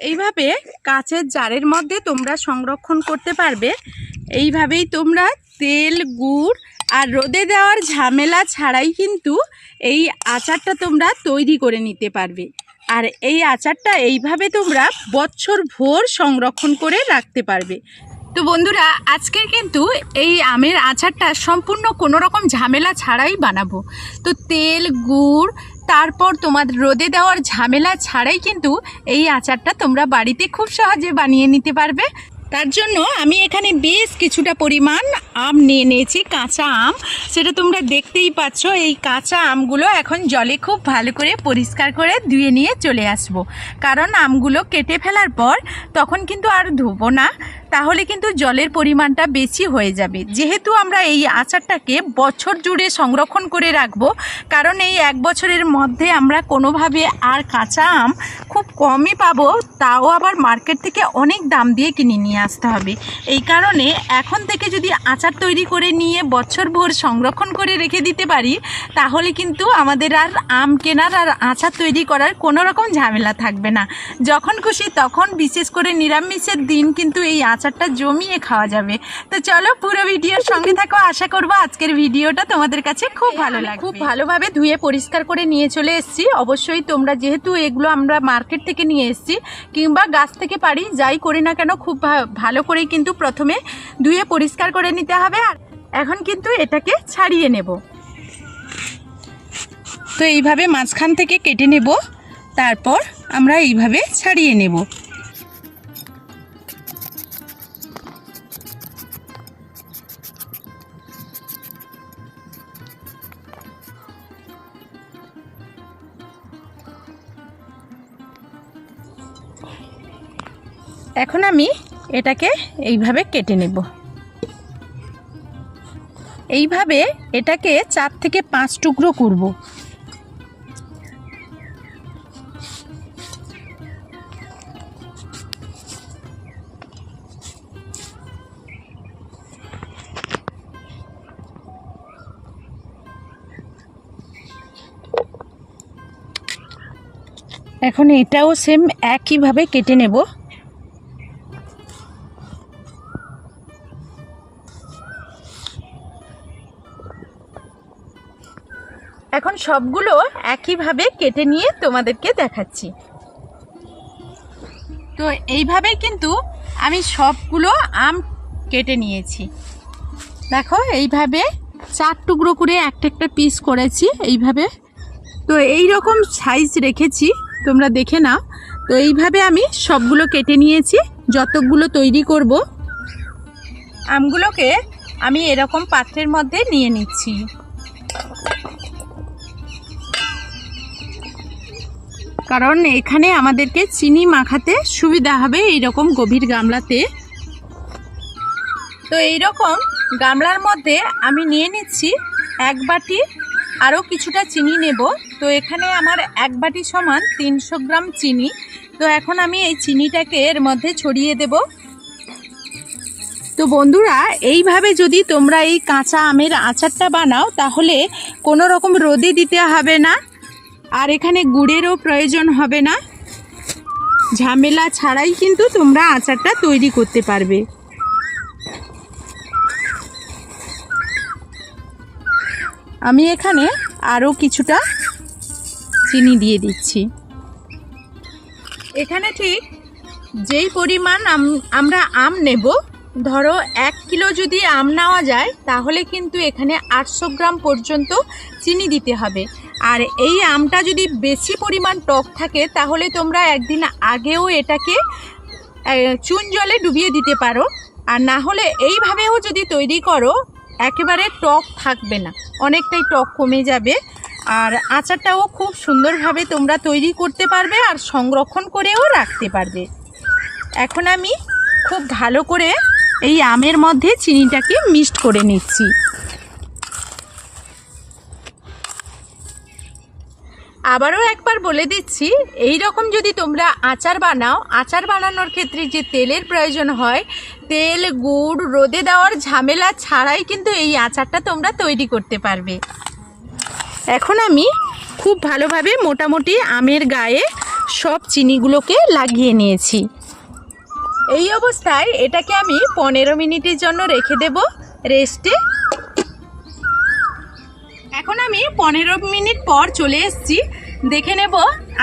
এইভাবে কাঁচের জারের মধ্যে তোমরা সংরক্ষণ করতে পারবে। এইভাবেই তোমরা তেল, গুড় আর রোদে দেওয়ার ঝামেলা ছাড়াই কিন্তু এই আচারটা তোমরা তৈরি করে নিতে পারবে। আর এই আচারটা এইভাবে তোমরা বছর ভোর সংরক্ষণ করে রাখতে পারবে। তো বন্ধুরা আজকের কিন্তু এই আমের আচারটা সম্পূর্ণ কোনো রকম ঝামেলা ছাড়াই বানাবো। তো তেল, গুড়, তারপর তোমার রোদে দেওয়ার ঝামেলা ছাড়াই কিন্তু এই আচারটা তোমরা বাড়িতে খুব সহজে বানিয়ে নিতে পারবে। তার জন্য আমি এখানে বেশ কিছুটা পরিমাণ আম নিয়ে নিয়েছি, কাঁচা আম। সেটা তোমরা দেখতেই পাচ্ছ, এই কাঁচা আমগুলো এখন জলে খুব ভালো করে পরিষ্কার করে ধুয়ে নিয়ে চলে আসব। কারণ আমগুলো কেটে ফেলার পর তখন কিন্তু আর ধোবো না। তাহলে কিন্তু জলের পরিমাণটা বেশি হয়ে যাবে। যেহেতু আমরা এই আচারটাকে বছর জুড়ে সংরক্ষণ করে রাখব, কারণ এই এক বছরের মধ্যে আমরা কোনোভাবে আর কাঁচা আম খুব কমই পাবো, তাও আবার মার্কেট থেকে অনেক দাম দিয়ে কিনে নিয়ে আসতে হবে। এই কারণে এখন থেকে যদি আচার তৈরি করে নিয়ে বছর ভোর সংরক্ষণ করে রেখে দিতে পারি, তাহলে কিন্তু আমাদের আর আম কেনার আর আচার তৈরি করার কোনো রকম ঝামেলা থাকবে না। যখন খুশি তখন বিশেষ করে নিরামিষের দিন কিন্তু এই আচারটা জমিয়ে খাওয়া যাবে। তো চলো পুরো ভিডিওর সঙ্গে থাকো। আশা করব আজকের ভিডিওটা তোমাদের কাছে খুব ভালো লাগে খুব ভালোভাবে ধুয়ে পরিষ্কার করে নিয়ে চলে এসেছি। অবশ্যই তোমরা যেহেতু এগুলো আমরা মার্কেট থেকে নিয়ে এসেছি কিংবা গাছ থেকে পারি যাই করি না কেন খুব ভালো করেই কিন্তু প্রথমে ধুয়ে পরিষ্কার করে নিতে হবে। আর এখন কিন্তু এটাকে ছাড়িয়ে নেব। তো এইভাবে মাঝখান থেকে কেটে নেব। তারপর আমরা এইভাবে ছাড়িয়ে নেব। এখন আমি এটাকে এইভাবে কেটে নেব। এইভাবে এটাকে চার থেকে পাঁচ টুকরো করব। এখন এটাও সেম একইভাবে কেটে নেব। এখন সবগুলো একইভাবে কেটে নিয়ে তোমাদেরকে দেখাচ্ছি। তো এইভাবেই কিন্তু আমি সবগুলো আম কেটে নিয়েছি। দেখো, এইভাবে চার টুকরো করে একটা একটা পিস করেছি, এইভাবে। তো এই রকম সাইজ রেখেছি। তোমরা দেখে নাও। তো এইভাবে আমি সবগুলো কেটে নিয়েছি, যতগুলো তৈরি করব। আমগুলোকে আমি এরকম পাত্রের মধ্যে নিয়ে নিচ্ছি। কারণ এখানে আমাদেরকে চিনি মাখাতে সুবিধা হবে এই রকম গভীর গামলাতে। তো এই রকম গামলার মধ্যে আমি নিয়ে নিচ্ছি, এক বাটি আরও কিছুটা চিনি নেব। তো এখানে আমার এক বাটি সমান তিনশো গ্রাম চিনি। তো এখন আমি এই চিনিটাকে এর মধ্যে ছড়িয়ে দেব। তো বন্ধুরা, এইভাবে যদি তোমরা এই কাঁচা আমের আচারটা বানাও, তাহলে কোনো রকম রোদে দিতে হবে না, আর এখানে গুড়েরও প্রয়োজন হবে না। ঝামেলা ছাড়াই কিন্তু তোমরা আচারটা তৈরি করতে পারবে। আমি এখানে আরও কিছুটা চিনি দিয়ে দিচ্ছি। এখানে ঠিক যেই পরিমাণ আম- আমরা আম নেব, ধরো এক কিলো যদি আম নেওয়া যায়, তাহলে কিন্তু এখানে আটশো গ্রাম পর্যন্ত চিনি দিতে হবে। আর এই আমটা যদি বেশি পরিমাণ টক থাকে, তাহলে তোমরা একদিন আগেও এটাকে চুন জলে ডুবিয়ে দিতে পারো। আর না হলে এইভাবেও যদি তৈরি করো, একেবারে টক থাকবে না। অনেকটাই টক কমে যাবে। আর আচারটাও খুব সুন্দরভাবে তোমরা তৈরি করতে পারবে আর সংরক্ষণ করেও রাখতে পারবে। এখন আমি খুব ভালো করে এই আমের মধ্যে চিনিটাকে মিক্সড করে নিচ্ছি। আবারও একবার বলে দিচ্ছি এই রকম যদি তোমরা আচার বানাও, আচার বানানোর ক্ষেত্রে যে তেলের প্রয়োজন হয়, তেল, গুড়, রোদে দেওয়ার ঝামেলা ছাড়াই কিন্তু এই আচারটা তোমরা তৈরি করতে পারবে। এখন আমি খুব ভালোভাবে মোটামুটি আমের গায়ে সব চিনিগুলোকে লাগিয়ে নিয়েছি। এই অবস্থায় এটাকে আমি পনেরো মিনিটের জন্য রেখে দেব রেস্টে। এখন আমি পনেরো মিনিট পর চলে এসেছি। দেখে নেব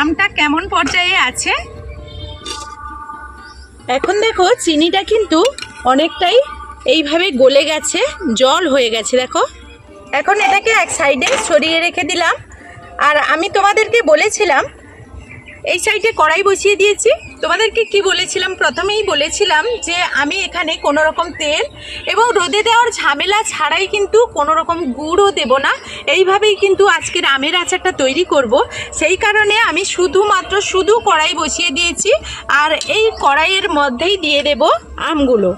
আমটা কেমন পর্যায়ে আছে। এখন দেখো চিনিটা কিন্তু অনেকটাই এইভাবে গলে গেছে, জল হয়ে গেছে, দেখো। এখন এটাকে এক সাইডে সরিয়ে রেখে দিলাম। আর আমি তোমাদেরকে বলেছিলাম, এই সাইডে কড়াই বসিয়ে দিয়েছি। তোমাদেরকে কি বলেছিলাম? প্রথমেই বলেছিলাম যে আমি এখানে কোনো রকম তেল এবং রোদে দেওয়ার ঝামেলা ছাড়াই কিন্তু কোনো রকম গুঁড়ও দেব না। এইভাবেই কিন্তু আজকের আমের আচারটা তৈরি করব। সেই কারণে আমি শুধুমাত্র শুধু কড়াই বসিয়ে দিয়েছি। আর এই কড়াইয়ের মধ্যেই দিয়ে দেব আমগুলো।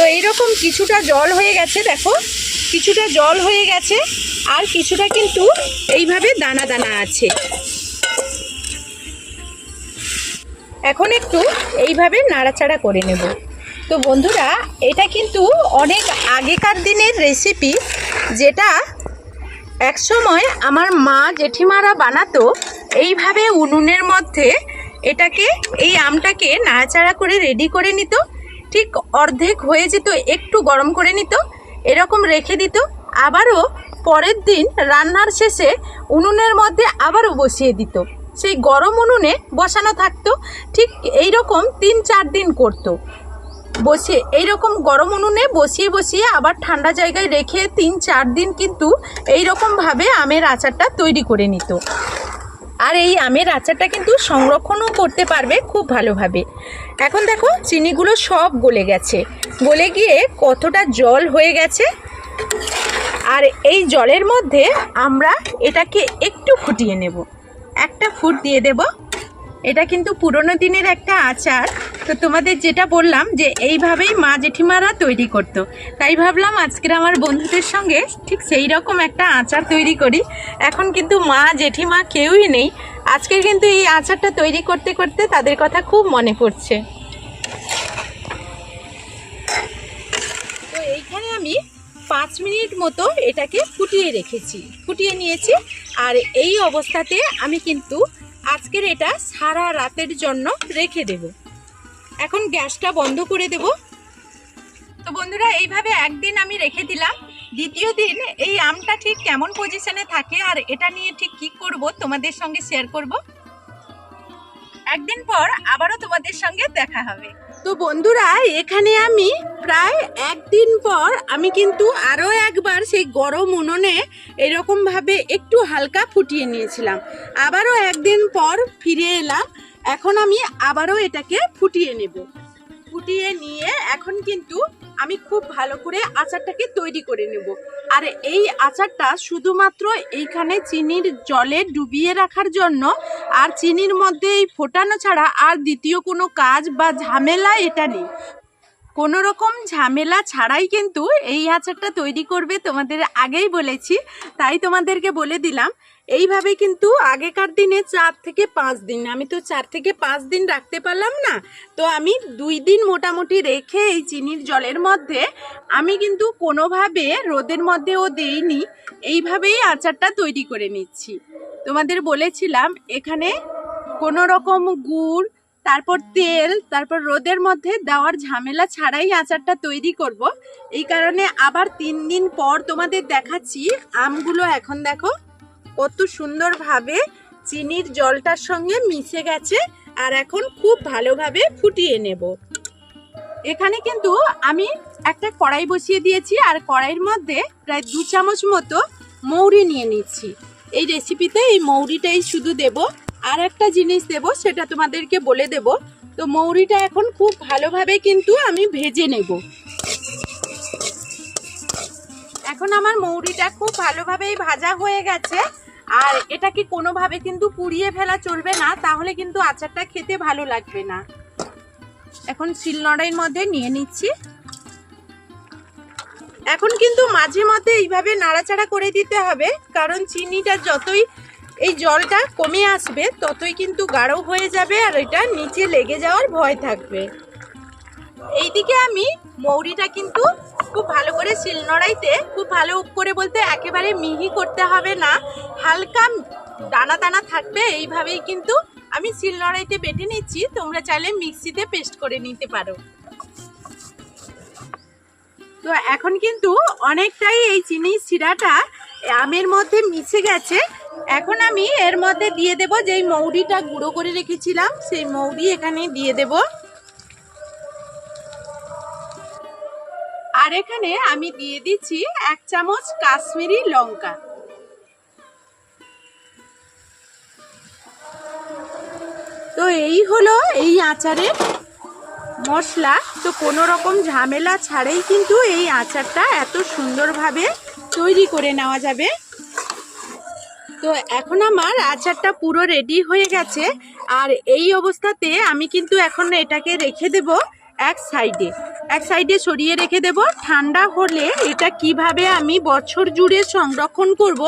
তো এইরকম কিছুটা জল হয়ে গেছে, দেখো। কিছুটা জল হয়ে গেছে, আর কিছুটা কিন্তু এইভাবে দানা দানা আছে। এখন একটু এইভাবে নাড়াচাড়া করে নেব। তো বন্ধুরা, এটা কিন্তু অনেক আগেকার দিনের রেসিপি যেটা একসময় আমার মা জেঠিমারা বানাতো। এইভাবে উনুনের মধ্যে এটাকে, এই আমটাকে নাড়াচাড়া করে রেডি করে নিত। ঠিক অর্ধেক হয়ে যেত, একটু গরম করে নিত, এরকম রেখে দিত। আবারও পরের দিন রান্নার শেষে উনুনের মধ্যে আবারও বসিয়ে দিত। সেই গরম উনুনে বসানো থাকতো, ঠিক এই রকম তিন চার দিন করতো। বসিয়ে এইরকম গরম উনুনে বসিয়ে বসিয়ে আবার ঠান্ডা জায়গায় রেখে তিন চার দিন কিন্তু এই রকমভাবে আমের আচারটা তৈরি করে নিত। আর এই আমের আচারটা কিন্তু সংরক্ষণও করতে পারবে খুব ভালোভাবে। এখন দেখো চিনিগুলো সব গলে গেছে। গলে গিয়ে কতটা জল হয়ে গেছে। আর এই জলের মধ্যে আমরা এটাকে একটু ফুটিয়ে নেব। একটা ফুট দিয়ে দেব। এটা কিন্তু পুরনো দিনের একটা আচার। তো তোমাদের যেটা বললাম যে এইভাবেই মা জেঠিমারা তৈরি করতো। তাই ভাবলাম আজকের আমার বন্ধুদের সঙ্গে ঠিক সেই রকম একটা আচার তৈরি করি। এখন কিন্তু মা জেঠিমা কেউই নেই। আজকে কিন্তু এই আচারটা তৈরি করতে করতে তাদের কথা খুব মনে পড়ছে। তো এইখানে আমি পাঁচ মিনিট মতো এটাকে ফুটিয়ে রেখেছি। ফুটিয়ে নিয়েছি আর এই অবস্থাতে আমি কিন্তু আজকের এটা সারা রাতের জন্য রেখে দেব। এখন গ্যাসটা বন্ধ করে দেব। তো বন্ধুরা, এইভাবে একদিন আমি রেখে দিলাম। দ্বিতীয় দিন এই আমটা ঠিক কেমন পজিশনে থাকে আর এটা নিয়ে ঠিক কি করব তোমাদের সঙ্গে শেয়ার করব। একদিন পর আবারও তোমাদের সঙ্গে দেখা হবে। তো বন্ধুরা, এখানে আমি প্রায় একদিন পর আমি কিন্তু আরও একবার সেই গরম উনুনে এরকমভাবে একটু হালকা ফুটিয়ে নিয়েছিলাম। আবারও একদিন পর ফিরে এলাম। এখন আমি আবারও এটাকে ফুটিয়ে নেব। ফুটিয়ে নিয়ে এখন কিন্তু আমি খুব ভালো করে আচারটাকে তৈরি করে নেব। আর এই আচারটা শুধুমাত্র এইখানে চিনির জলে ডুবিয়ে রাখার জন্য আর চিনির মধ্যে এই ফোটানো ছাড়া আর দ্বিতীয় কোনো কাজ বা ঝামেলা এটা নেই। কোনো রকম ঝামেলা ছাড়াই কিন্তু এই আচারটা তৈরি করবে তোমাদের আগেই বলেছি, তাই তোমাদেরকে বলে দিলাম। এইভাবে কিন্তু আগেকার দিনে চার থেকে পাঁচ দিন, আমি তো চার থেকে পাঁচ দিন রাখতে পারলাম না, তো আমি দুই দিন মোটামুটি রেখে এই চিনির জলের মধ্যে আমি কিন্তু কোনোভাবে রোদের মধ্যেও দেইনি, এইভাবেই আচারটা তৈরি করে নিচ্ছি। তোমাদের বলেছিলাম, এখানে কোনো রকম গুড় তারপর তেল, তারপর রোদের মধ্যে দেওয়ার ঝামেলা ছাড়াই আচারটা তৈরি করব। এই কারণে আবার তিন দিন পর তোমাদের দেখাচ্ছি। আমগুলো এখন দেখো কত সুন্দরভাবে চিনির জলটার সঙ্গে মিশে গেছে আর এখন খুব ভালোভাবে ফুটিয়ে নেব। এখানে কিন্তু আমি একটা কড়াই বসিয়ে দিয়েছি আর কড়াইয়ের মধ্যে প্রায় দু চামচ মতো মৌরি নিয়ে নিচ্ছি। এই রেসিপিতে এই মৌরিটাই শুধু দেব। আর একটা জিনিস দেব, সেটা তোমাদেরকে বলে দেব। তো মৌরিটা এখন খুব ভালোভাবে কিন্তু আমি ভেজে নেব। এখন আমার মৌরিটা খুব ভালোভাবেই ভাজা হয়ে গেছে। আর এটাকে কোনোভাবে কিন্তু পুড়িয়ে ফেলা চলবে না, তাহলে কিন্তু আচারটা খেতে ভালো লাগবে না। এখন শিলনোড়াইয়ের মধ্যে নিয়ে নিচ্ছি। এখন কিন্তু মাঝে মধ্যে এইভাবে নাড়াচাড়া করে দিতে হবে, কারণ চিনিটা যতই এই জলটা কমে আসবে, ততই কিন্তু গাঢ় হয়ে যাবে আর এটা নিচে লেগে যাওয়ার ভয় থাকবে। এইদিকে আমি মৌরিটা কিন্তু খুব ভালো করে শিলনোড়াইতে খুব ভালো করে বলতে একেবারে মিহি করতে হবে না। হালকা দানা দানা থাকবে, এইভাবেই কিন্তু আমি শিলনোড়াইতে বেটে নিচ্ছি। তোমরা চাইলে মিক্সিতে পেস্ট করে নিতে পারো। তো এখন কিন্তু অনেকটাই এই চিনি শিরাটা আমের মধ্যে মিশে গেছে। এখন আমি এর মধ্যে দিয়ে দেব যেই মৌরিটা গুঁড়ো করে রেখেছিলাম, সেই মৌরি এখানে দিয়ে দেব। আর এখানে আমি দিয়ে দিচ্ছি এক চামচ কাশ্মীরি লঙ্কা। তো এই হলো এই আচারের মশলা। তো কোনো রকম ঝামেলা ছাড়াই কিন্তু এই আচারটা এত সুন্দরভাবে তৈরি করে নেওয়া যাবে। তো এখন আমার আচারটা পুরো রেডি হয়ে গেছে। আর এই অবস্থাতে আমি কিন্তু এখন এটাকে রেখে দেব এক সাইডে এক সাইডে সরিয়ে রেখে দেব। ঠান্ডা হলে এটা কীভাবে আমি বছর জুড়ে সংরক্ষণ করব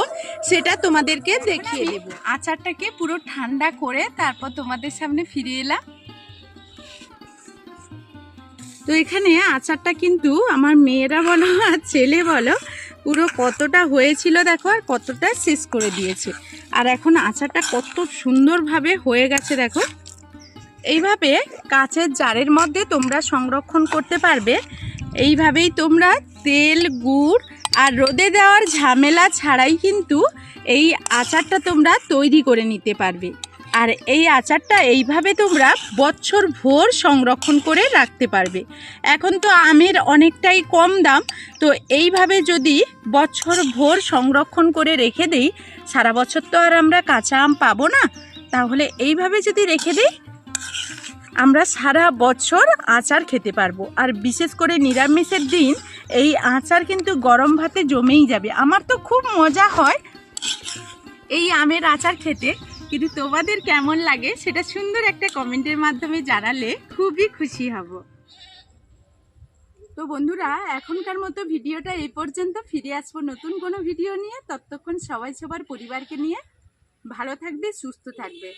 সেটা তোমাদেরকে দেখিয়ে দেব। আচারটাকে পুরো ঠান্ডা করে তারপর তোমাদের সামনে ফিরে এলাম। তো এখানে আচারটা কিন্তু আমার মেয়েরা বলো আর ছেলে বলো পুরো কতটা হয়েছিল দেখো আর কতটা শেষ করে দিয়েছে। আর এখন আচারটা কত সুন্দরভাবে হয়ে গেছে দেখো। এইভাবে কাচের জারের মধ্যে তোমরা সংরক্ষণ করতে পারবে। এইভাবেই তোমরা তেল, গুড় আর রোদে দেওয়ার ঝামেলা ছাড়াই কিন্তু এই আচারটা তোমরা তৈরি করে নিতে পারবে। আর এই আচারটা এইভাবে তোমরা বছর ভোর সংরক্ষণ করে রাখতে পারবে। এখন তো আমের অনেকটাই কম দাম, তো এইভাবে যদি বছর ভোর সংরক্ষণ করে রেখে দিই, সারা বছর তো আর আমরা কাঁচা আম পাবো না, তাহলে এইভাবে যদি রেখে দিই, আমরা সারা বছর আচার খেতে পারব। আর বিশেষ করে নিরামিষের দিন এই আচার কিন্তু গরম ভাতে জমেই যাবে। আমার তো খুব মজা হয় এই আমের আচার খেতে। কিন্তু তোমাদের কেমন লাগে সেটা সুন্দর একটা কমেন্টের মাধ্যমে জানালে খুবই খুশি হব। তো বন্ধুরা, এখনকার মতো ভিডিওটা এই পর্যন্ত। ফিরে আসব নতুন কোনো ভিডিও নিয়ে। ততক্ষণ সবাই সবার পরিবারকে নিয়ে ভালো থাকবে, সুস্থ থাকবে।